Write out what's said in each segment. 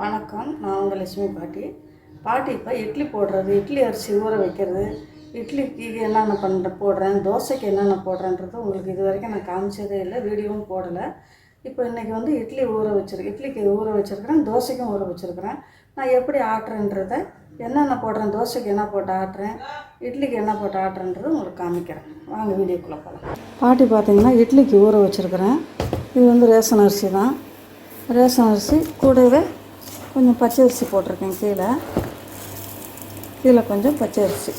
வணக்கம் நான் உங்கள் லட்சுமி பாட்டி. பாட்டி இப்போ இட்லி போடுறது இட்லி அரிசி ஊற வைக்கிறது இட்லிக்கு என்னென்ன பண்ணுற போடுறேன் தோசைக்கு என்னென்ன போடுறேன்றது உங்களுக்கு இது வரைக்கும் நான் காமிச்சதே இல்லை வீடியோவும் போடலை. இப்போ இன்றைக்கி வந்து இட்லி ஊற வச்சுருக்கேன் இட்லிக்கு ஊற வச்சுருக்கிறேன் தோசைக்கும் ஊற வச்சுருக்கிறேன். நான் எப்படி ஆட்டுறேன்றதை என்னென்ன போடுறேன் தோசைக்கு என்ன போட்டு ஆட்டுறேன் இட்லிக்கு என்ன போட்டு ஆட்டுறேன்றது உங்களுக்கு காமிக்கிறேன். வாங்க வீடியோக்குள்ளே போகலாம் பாட்டி பார்த்திங்கன்னா இட்லிக்கு ஊற வச்சுருக்கிறேன். இது வந்து ரேஷன் அரிசி தான். ரேஷன் அரிசி கூடவே கொஞ்சம் பச்சை அரிசி போட்டிருக்கேன் கீழே. கீழே கொஞ்சம் பச்சை அரிசி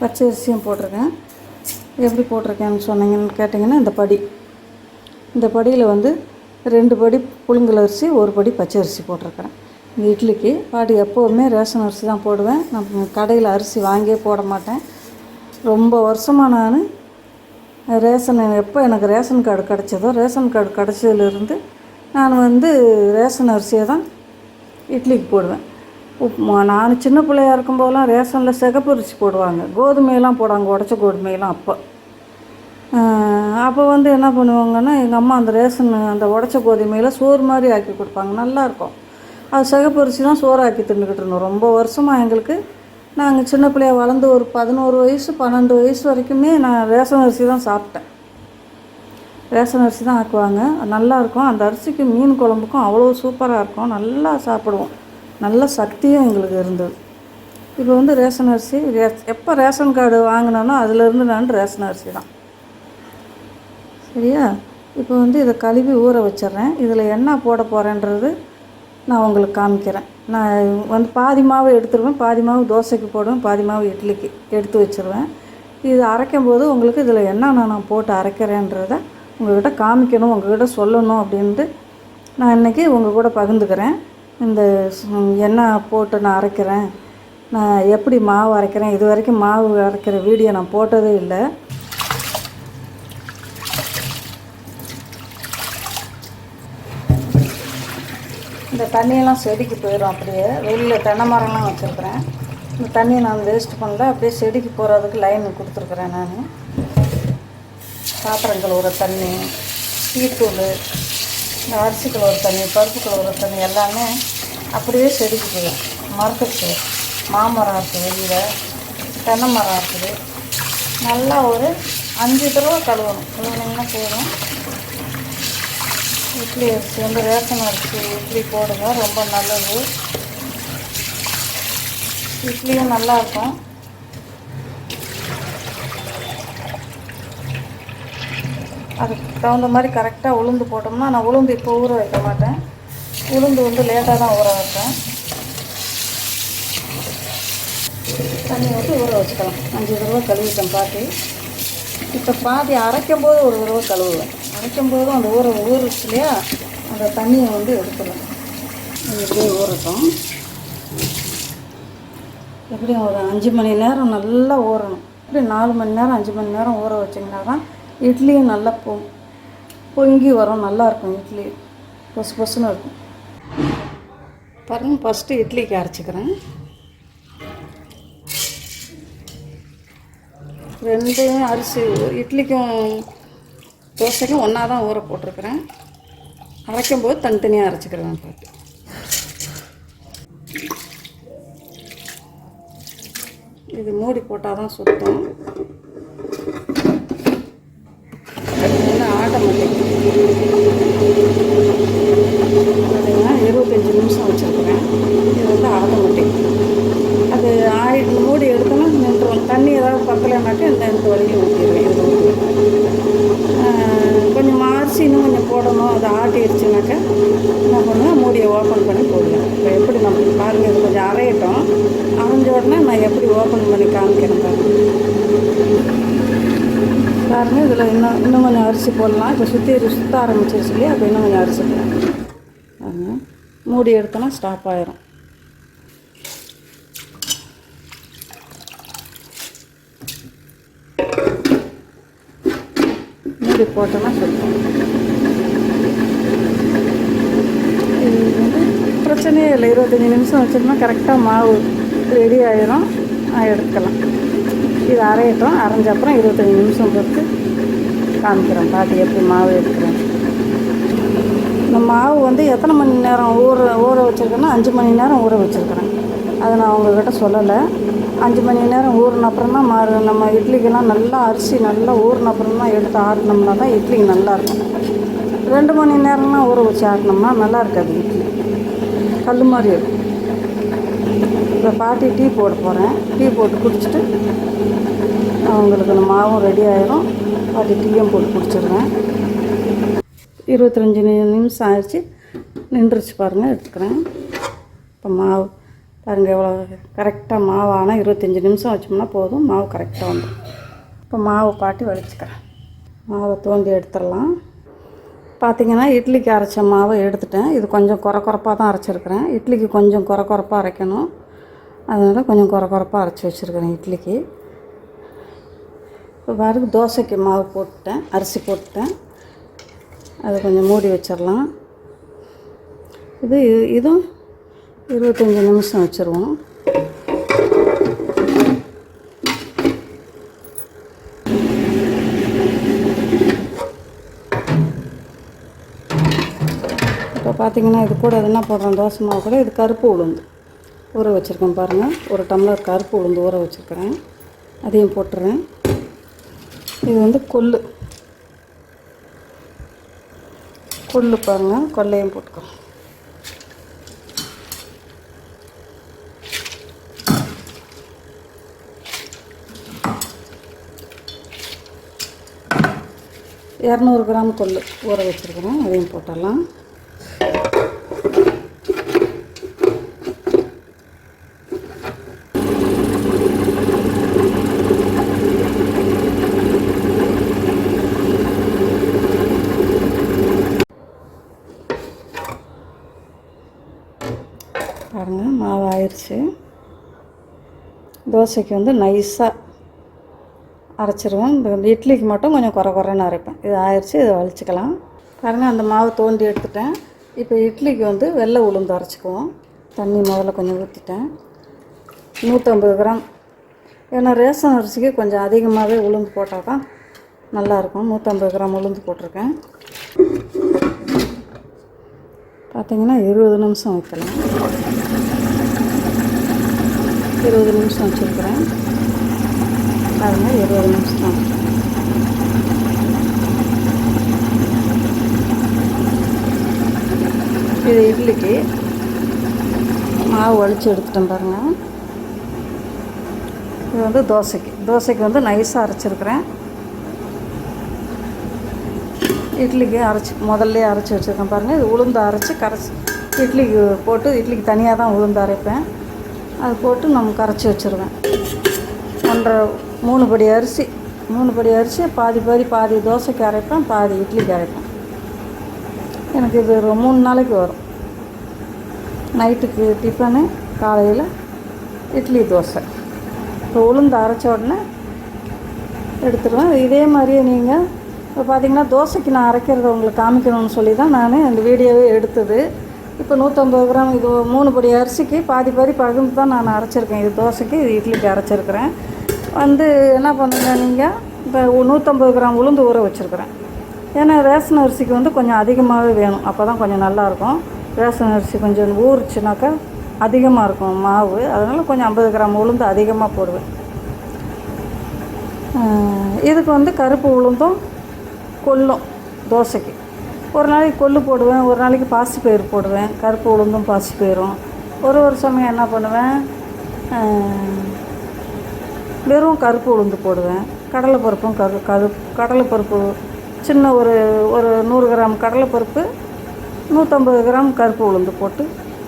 பச்சை அரிசியும் போட்டிருக்கேன். எப்படி போட்டிருக்கேன்னு சொன்னீங்கன்னு கேட்டிங்கன்னா இந்த படி. இந்த படியில் வந்து ரெண்டு படி புழுங்கல் அரிசி ஒரு படி பச்சை அரிசி போட்டிருக்கிறேன். இந்த இட்லிக்கு பாடி எப்போவுமே ரேஷன் அரிசி தான் போடுவேன். நான் கடையில் அரிசி வாங்கியே போட மாட்டேன். ரொம்ப வருஷமாக நான் ரேஷன் எப்போ எனக்கு ரேஷன் கார்டு கிடச்சதோ ரேஷன் கார்டு கிடச்சதுலேருந்து நான் வந்து ரேஷன் அரிசியை தான் இட்லிக்கு போடுவேன். உப்புமா நான் சின்ன பிள்ளையா இருக்கும்போதெல்லாம் ரேஷனில் சிகப்பு அரிசி போடுவாங்க. கோதுமையெல்லாம் போடுவாங்க உடச்ச கோதுமையெல்லாம் அப்போ. அப்போ வந்து என்ன பண்ணுவாங்கன்னா எங்கள் அம்மா அந்த ரேஷன் அந்த உடச்ச கோதுமையில் சோறு மாதிரி ஆக்கி கொடுப்பாங்க. நல்லாயிருக்கும் அது சிகப்பு அரிசி தான் சோறு ஆக்கி தின்னுக்கிட்டு இருந்தோம். ரொம்ப வருஷமாக எங்களுக்கு நாங்கள் சின்ன பிள்ளையா வளர்ந்து ஒரு பதினோரு வயசு பன்னெண்டு வயசு வரைக்குமே நான் ரேஷன் அரிசி தான் சாப்பிட்டேன். ரேஷன் அரிசி தான் ஆக்குவாங்க. நல்லாயிருக்கும் அந்த அரிசிக்கு மீன் குழம்புக்கும் அவ்வளோ சூப்பராக இருக்கும். நல்லா சாப்பிடுவோம். நல்ல சக்தியும் எங்களுக்கு இருந்தது. இப்போ வந்து ரேஷன் அரிசி ரே எப்போ ரேஷன் கார்டு வாங்கினேனோ அதுலேருந்து நான் ரேஷன் அரிசி தான். சரியா? இப்போ வந்து இதை கழுவி ஊற வச்சிடுறேன். இதில் என்ன போட போகிறேன்றது நான் உங்களுக்கு காமிக்கிறேன். நான் வந்து பாதி மாவு எடுத்துருவேன். பாதி மாவு தோசைக்கு போடுவேன். பாதி மாவு இட்லிக்கு எடுத்து வச்சுருவேன். இது அரைக்கும் போது உங்களுக்கு இதில் என்னென்ன நான் போட்டு அரைக்கிறேன்றதை உங்கள்கிட்ட காமிக்கணும் உங்கள்கிட்ட சொல்லணும் அப்படின்ட்டு நான் இன்றைக்கி உங்கள் கூட பகிர்ந்துக்கிறேன். இந்த எண்ணெய் போட்டு நான் அரைக்கிறேன். நான் எப்படி மாவு அரைக்கிறேன்? இது வரைக்கும் மாவு அரைக்கிற வீடியோ நான் போட்டதே இல்லை. இந்த தண்ணியெல்லாம் செடிக்கு போயிடும் அப்படியே. வெளியில் தென்னை மரம்லாம் வச்சுருக்குறேன். இந்த தண்ணியை நான் வேஸ்ட் பண்ணல அப்படியே செடிக்கு போகிறதுக்கு லைன் கொடுத்துருக்குறேன் நான். பாத்திரம் கழுவுற தண்ணி டீத்தூள் இந்த அரிசி கழுவுற தண்ணி பருப்பு கழுவுற தண்ணி எல்லாமே அப்படியே செடிக்கு போயிடும். மரத்துக்கு மாமரம் இருக்குது வெளியில் தென்னை மரம் இருக்குது. நல்லா ஒரு அஞ்சு தடவை கழுவணும். கழுவுனீங்கன்னா போதும். இட்லி அரிசி வந்து ரேஷன் அரிசி இட்லி போடுங்க ரொம்ப நல்லது. இட்லியும் நல்லாயிருக்கும் அதுக்கு தகுந்த மாதிரி கரெக்டாக உளுந்து போட்டோம்னா நான் உளுந்து இப்போ ஊற வைக்க மாட்டேன். உளுந்து வந்து லேட்டாக தான் ஊற வைப்பேன். தண்ணி ஊற்றி ஊற வச்சுக்கலாம். அஞ்சு தடவை கழுவிட்டேன் பாட்டி. இப்போ பாதி அரைக்கும் போது ஒரு தடவை கழுவுவேன். அரைக்கும் போதும் அந்த ஊற ஊறுச்சு இல்லையா? அந்த தண்ணியை வந்து எடுத்துடும் இப்படியே ஊறட்டும். எப்படியும் ஒரு அஞ்சு மணி நேரம் நல்லா ஊறணும். இப்படி நாலு மணி நேரம் அஞ்சு மணி நேரம் ஊற வச்சிங்கன்னா தான் இட்லியும் நல்லா பொ பொங்கி வரும். நல்லாயிருக்கும் இட்லி. பொசு பொசுன்னு இருக்கும். பாருங்க ஃபஸ்ட்டு இட்லிக்கு அரைச்சிக்கிறேன். ரெண்டையும் அரிசி இட்லிக்கும் தோசைக்கும் ஒன்றா தான் ஊற போட்டிருக்கிறேன். அரைக்கும் போது தனித்தனியாக அரைச்சிக்கிறேன் பாட்டு. இது மூடி போட்டால் தான் சுத்தம் அது வந்து ஆட்டோமேட்டிக் பார்த்தீங்கன்னா இருபத்தஞ்சி நிமிஷம் வச்சுருக்குறேன். இது வந்து ஆட்டோமேட்டிக் அது ஆயி மூடி எடுத்தோன்னா நின்றுவோம் தண்ணி ஏதாவது பக்கலைனாக்கா இந்த இந்த வரையும் ஊற்றிடுவேன் கொஞ்சம் மாறிச்சு இன்னும் கொஞ்சம் போடணும். அது ஆட்டிடுச்சுனாக்கா என்ன பண்ணுவேன்? மூடியை ஓப்பன் பண்ணி போடுவேன். இப்போ எப்படி நம்ம பாருங்கள் இது கொஞ்சம் அரையட்டும். அரைஞ்ச உடனே நான் எப்படி ஓப்பன் பண்ணி காமிக்கிறேன் பாருங்கள் பாருங்க இதில் இன்னும் இன்னும் கொஞ்சம் அரிசி போடலாம். இப்போ சுற்றி சுற்ற ஆரம்பிச்சிருச்சு இல்லையா? அப்போ இன்னும் கொஞ்சம் அரிசி போடலாம். மூடி எடுத்தோன்னா ஸ்டாப் ஆயிரும். மூடி போட்டோன்னா சுத்தம். இது வந்து பிரச்சனையே இல்லை. இருபத்தஞ்சி நிமிஷம் வச்சிருந்தா கரெக்டாக மாவு ரெடி ஆயிரும். எடுக்கலாம் எடுத்துக்கலாம். இது அரையட்டும். அரைஞ்ச அப்புறம் இருபத்தஞ்சி நிமிஷம் பொறுத்து காமிக்கிறேன். பாட்டி எப்படி மாவு எடுக்கிறேன். இந்த மாவு வந்து எத்தனை மணி நேரம் ஊற ஊற வச்சுருக்கேன்னா அஞ்சு மணி நேரம் ஊற வச்சுருக்கிறேன். அதை நான் உங்கள்கிட்ட சொல்லலை. அஞ்சு மணி நேரம் ஊறின அப்புறம் தான் மாறு. நம்ம இட்லிக்கெல்லாம் நல்லா அரிசி நல்லா ஊறின அப்புறம் தான் எடுத்து ஆட்டினோம்னா தான் இட்லி நல்லா இருக்கும். ரெண்டு மணி நேரம்லாம் ஊற வச்சு ஆட்டினோம்னா நல்லா இருக்காது இட்லி. கல் மாதிரி இருக்கும். இப்போ பாட்டி டீ போட போகிறேன். டீ போட்டு குடிச்சிட்டு அவங்களுக்கு அந்த மாவும் ரெடி ஆயிரும். பாட்டி டீயும் போட்டு குடிச்சிடுறேன். இருபத்தஞ்சி நிமிஷம் ஆயிடுச்சு. நின்றுச்சு பாருங்கள் எடுத்துக்கிறேன். இப்போ மாவு பாருங்கள் எவ்வளோ கரெக்டாக மாவு ஆனால் இருபத்தஞ்சி நிமிஷம் வச்சோம்னா போதும். மாவு கரெக்டாக வந்துடும். இப்போ மாவு பாட்டி வலிச்சுக்கிறேன். மாவை தோண்டி எடுத்துடலாம். பார்த்தீங்கன்னா இட்லிக்கு அரைச்ச மாவை எடுத்துட்டேன். இது கொஞ்சம் குறை குறைப்பாக தான் அரைச்சிருக்கிறேன். இட்லிக்கு கொஞ்சம் குறை குறைப்பாக அரைக்கணும். அதனால் கொஞ்சம் குறை குறைப்பாக அரைச்சி வச்சுருக்கிறேன் இட்லிக்கு. இப்போ பாருக்கு தோசைக்கு மாவு போட்டுட்டேன். அரிசி போட்டுட்டேன். அதை கொஞ்சம் மூடி வச்சிடலாம். இது இதுவும் இருபத்தஞ்சி நிமிஷம் வச்சுருவோம். பார்த்தீங்கன்னா இது கூட என்ன போடுறோம் தோசை மாவு கூட இது கருப்பு உளுந்து. ஊற வச்சுருக்கேன் பாருங்கள் ஒரு டம்ளர் கருப்பு உளுந்து ஊற வச்சுருக்கிறேன். அதையும் போட்டுறேன். இது வந்து கொல்லு கொல்லு பாருங்கள் கொல்லையும் போட்டுக்கிறோம் இரநூறு கிராம் கொல்லு ஊற வச்சுருக்கிறேன். அதையும் போட்டுடலாம் பாருங்கள் மாவு ஆயிடுச்சு தோசைக்கு வந்து நைஸாக அரைச்சிருவேன் இந்த இட்லிக்கு மட்டும் கொஞ்சம் குறை குறைன்னு அரைப்பேன். இது ஆயிடுச்சு இதை வலிச்சிக்கலாம். பாருங்கள் அந்த மாவு தோண்டி எடுத்துட்டேன். இப்போ இட்லிக்கு வந்து வெள்ளை உளுந்து அரைச்சிக்குவோம். தண்ணி முதல்ல கொஞ்சம் ஊற்றிட்டேன் நூற்றம்பது கிராம். ஏன்னா ரேஷன் அரிசிக்கு கொஞ்சம் அதிகமாகவே உளுந்து போட்டால் தான் நல்லாயிருக்கும். நூற்றம்பது கிராம் உளுந்து போட்டிருக்கேன். பார்த்தீங்கன்னா இருபது நிமிஷம் வைக்கலாம். இருபது நிமிஷம் வச்சுருக்கிறேன். பாருங்க இருபது நிமிஷம். இது இட்லிக்கு மாவு ஒழிச்சு எடுத்துட்டேன் பாருங்கள் இது வந்து தோசைக்கு. தோசைக்கு வந்து நைஸாக அரைச்சிருக்கிறேன். இட்லிக்கு அரைச்சி முதல்ல அரைச்சி வச்சுருக்கேன் பாருங்கள் இது உளுந்து அரைச்சி கரைச்சி இட்லிக்கு போட்டு இட்லிக்கு தனியாக தான் உளுந்து அரைப்பேன். அது போட்டு நம்ம கரைச்சி வச்சுருவேன். ஒன்றரை மூணு படி அரிசி மூணு படி அரிசி பாதி பாதி பாதி தோசைக்கு அரைப்பேன் பாதி இட்லிக்கு அரைப்பேன். எனக்கு இது ஒரு மூணு நாளைக்கு வரும். நைட்டுக்கு டிஃபனு காலையில் இட்லி தோசை. இப்போ உளுந்து அரைச்ச உடனே எடுத்துருவேன். இதே மாதிரியே நீங்கள் இப்போ பார்த்தீங்கன்னா தோசைக்கு நான் அரைக்கிறத உங்களுக்கு காமிக்கணும்னு சொல்லி தான் நான் இந்த வீடியோவே எடுத்தது. இப்போ நூற்றம்பது கிராம் இது மூணு படி அரிசிக்கு பாதி பாதி பகிர்ந்து தான் நான் அரைச்சிருக்கேன். இது தோசைக்கு இது இட்லிக்கு அரைச்சிருக்கிறேன். வந்து என்ன பண்ணுங்க நீங்கள் இப்போ நூற்றம்பது கிராம் உளுந்து ஊற வச்சுருக்கிறேன். ஏன்னா ரேஷன் அரிசிக்கு வந்து கொஞ்சம் அதிகமாகவே வேணும். அப்போ தான் கொஞ்சம் நல்லாயிருக்கும். ரேஷன் அரிசி கொஞ்சம் ஊறுச்சுனாக்கா அதிகமாக இருக்கும் மாவு. அதனால் கொஞ்சம் ஐம்பது கிராம் உளுந்து அதிகமாக போடுவேன். இதுக்கு வந்து கருப்பு உளுந்தும் கொல்லும் தோசைக்கு. ஒரு நாளைக்கு கொள்ளு போடுவேன் ஒரு நாளைக்கு பாசிப்பயிறு போடுவேன் கருப்பு உளுந்தும் பாசி பயிரும். ஒரு ஒரு சமயம் என்ன பண்ணுவேன் வெறும் கருப்பு உளுந்து போடுவேன். கடலைப்பருப்பும் கரு கரு கடலைப்பருப்பு சின்ன ஒரு ஒரு நூறு கிராம் கடலைப்பருப்பு நூற்றம்பது கிராம் கருப்பு உளுந்து போட்டு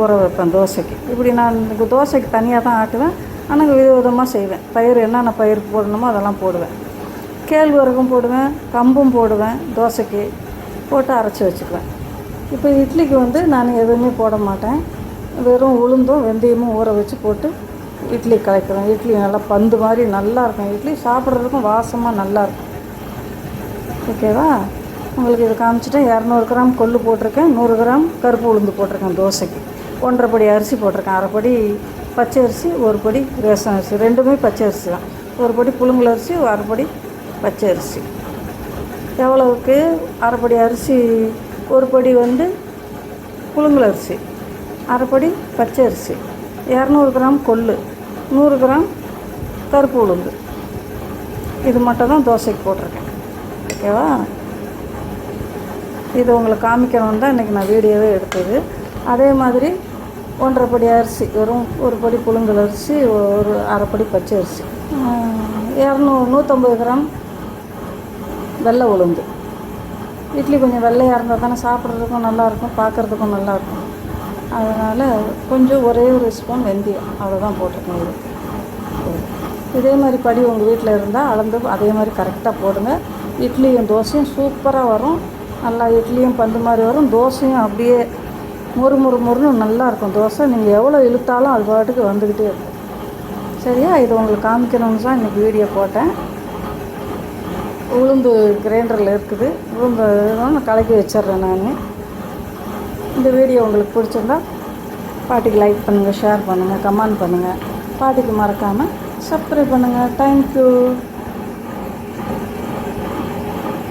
ஊற வைப்பேன் தோசைக்கு. இப்படி நான் தோசைக்கு தனியாக தான் ஆட்டுவேன் ஆனால் வித விதமாக செய்வேன். பயிர் என்னென்ன பயிர் போடணுமோ அதெல்லாம் போடுவேன். கேழ்வரகும் போடுவேன் கம்பும் போடுவேன் தோசைக்கு. போட்டு அரைச்சி வச்சுக்குவேன். இப்போ இட்லிக்கு வந்து நான் எதுவுமே போட மாட்டேன். வெறும் உளுந்தும் வெந்தயமும் ஊற வச்சு போட்டு இட்லி கலக்குவேன். இட்லி நல்லா பந்து மாதிரி நல்லா இருக்கும். இட்லி சாப்பிட்றதுக்கும் வாசமாக நல்லா இருக்கும். ஓகேவா உங்களுக்கு இது காமிச்சிட்டேன். இரநூறு கிராம் கொள்ளு போட்டிருக்கேன். நூறு கிராம் கருப்பு உளுந்து போட்டிருக்கேன் தோசைக்கு. ஒன்றரை படி அரிசி போட்டிருக்கேன். அரைப்படி பச்சை அரிசி ஒரு படி ரேஷன் அரிசி. ரெண்டுமே பச்சை அரிசி தான். ஒரு படி புழுங்கல் அரிசி அரைப்படி பச்சை அரிசி. எவ்வளவுக்கு அரைப்படி அரிசி ஒரு படி வந்து புழுங்கல் அரிசி அரைப்படி பச்சை அரிசி இரநூறு கிராம் கொள்ளு நூறு கிராம் கருப்பு உளுந்து. இது மட்டும் தான் தோசைக்கு போட்டிருக்கேன். ஓகேவா? இது உங்களுக்கு காமிக்கணும்னு தான் இன்றைக்கி நான் வீடியோவே எடுத்தது. அதே மாதிரி ஒன்றரை படி அரிசி வெறும் ஒரு படி புழுங்கல் அரிசி ஒரு அரைப்படி பச்சை அரிசி. இரநூறு நூற்றம்பது கிராம் வெள்ளை உளுந்து. இட்லி கொஞ்சம் வெள்ளையாக இருந்தால் தானே சாப்பிட்றதுக்கும் நல்லாயிருக்கும் பார்க்குறதுக்கும் நல்லாயிருக்கும். அதனால் கொஞ்சம் ஒரே ஒரு ஸ்பூன் வெந்தயம் அவ்வளோதான் போட்டிருக்கேன் இது. இதே மாதிரி படி உங்கள் வீட்டில் இருந்தால் அளந்து அதே மாதிரி கரெக்டாக போடுங்க. இட்லியும் தோசையும் சூப்பராக வரும். நல்லா இட்லியும் பந்து மாதிரி வரும். தோசையும் அப்படியே மொறு மொறு மொறுன்னு நல்லாயிருக்கும். தோசை நீங்கள் எவ்வளோ இழுத்தாலும் அது பாட்டுக்கு வந்துக்கிட்டே இருக்கும். சரியா? இது உங்களுக்கு காமிக்கணும்னு தான் இன்றைக்கி வீடியோ போட்டேன். உளுந்து கிரைண்டரில் இருக்குது. உளுந்து நான் கலக்கி வச்சிடுறேன் நான். இந்த வீடியோ உங்களுக்கு பிடிச்சிருந்தா பாட்டிக்கு லைக் பண்ணுங்கள் ஷேர் பண்ணுங்கள் கமெண்ட் பண்ணுங்கள் பாட்டிக்கு மறக்காமல் சப்ஸ்கிரைப் பண்ணுங்கள் தேங்க்யூ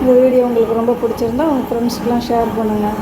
இந்த வீடியோ உங்களுக்கு ரொம்ப பிடிச்சிருந்தா உங்கள் ஃப்ரெண்ட்ஸ்க்கெலாம் ஷேர் பண்ணுங்கள்